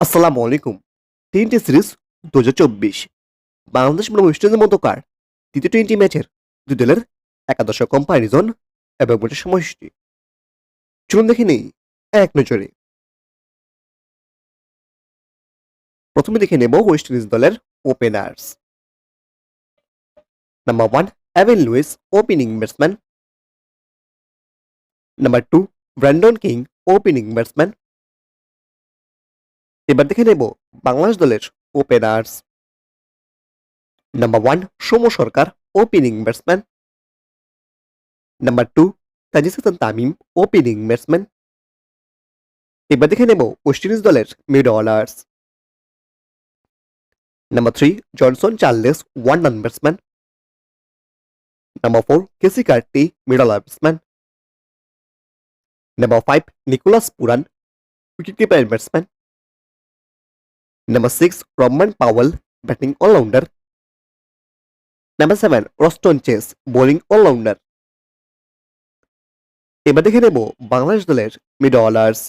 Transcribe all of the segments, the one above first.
আসসালামু আলাইকুম। তিনটি সিরিজ দু হাজার চব্বিশ। বাংলাদেশ বনাম ওয়েস্ট ইন্ডিজের মধ্যকার তৃতীয় টোয়েন্টি ম্যাচের দুই দলের একাদশ কম্পারিজন এবং ম্যাচের সময়সূচি। চলুন দেখে নেই এক নজরে। প্রথমে দেখে নেব ওয়েস্ট ইন্ডিজ দলের openers number one Evin Lewis opening batsman number two Brandon King opening batsman এবার দেখে নেব বাংলাদেশ দলের openers number one Soumya Sarkar opening batsman number two Tanzid Hasan Tamim opening batsman এবার দেখে নেব ওয়েস্ট ইন্ডিজ দলের mid orders number three Johnson Charles one run batsman number four Keacy Carty middle batsman number five Nicholas Pooran wicket keeper batsman Number 6, Roman Powell, batting all-rounder. Number 7, Roston Chase, bowling all-rounder. এবার দেখে নেব বাংলাদেশ দলের mid orders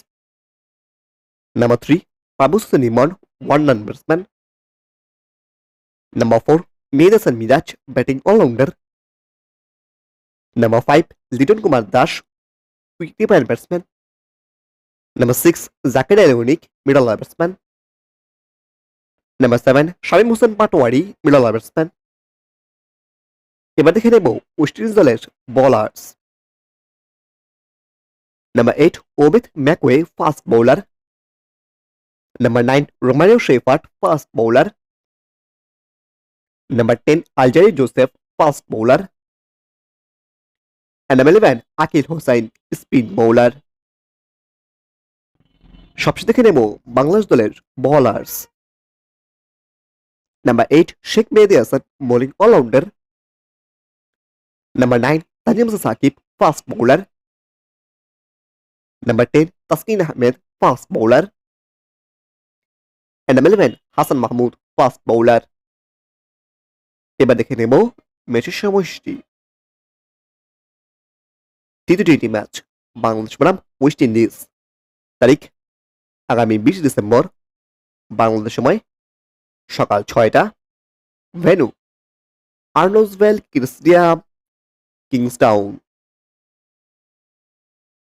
number three Babu Hossain Emon one run batsman number four Mehidy Hasan Miraz batting allrounder number five Liton Kumar Das wicket batsman number six Jaker Ali Anik middle batsman number seven Shamim Hossain Patwari middle batsman এবার দেখে নেব West Indies দলের bowlers number eight Obed McCoy fast bowler number nine Romario Shepherd fast bowler number ten Alzarri Joseph fast bowler number eleven Akeal Hosein spin bowler সবচেয়ে দেখে নেব বাংলাদেশ দলের bowlers Number 8, Sheikh Mehdi Hassan, bowling all-rounder. Number 9, Tajim Saqib, fast bowler. Number 10, Taskin Ahmed, fast bowler. And number 11, Hassan Mahmood, fast bowler. এবার দেখে নেব ম্যাচের সময়সূচি তৃতীয় টি ম্যাচ বাংলাদেশ বনাম ওয়েস্ট ইন্ডিজ তারিখ আগামী বিশ ডিসেম্বর বাংলাদেশ সময় সকাল ছয়টা। Venue আর্নোসভেল Chrystia কিংসটাউন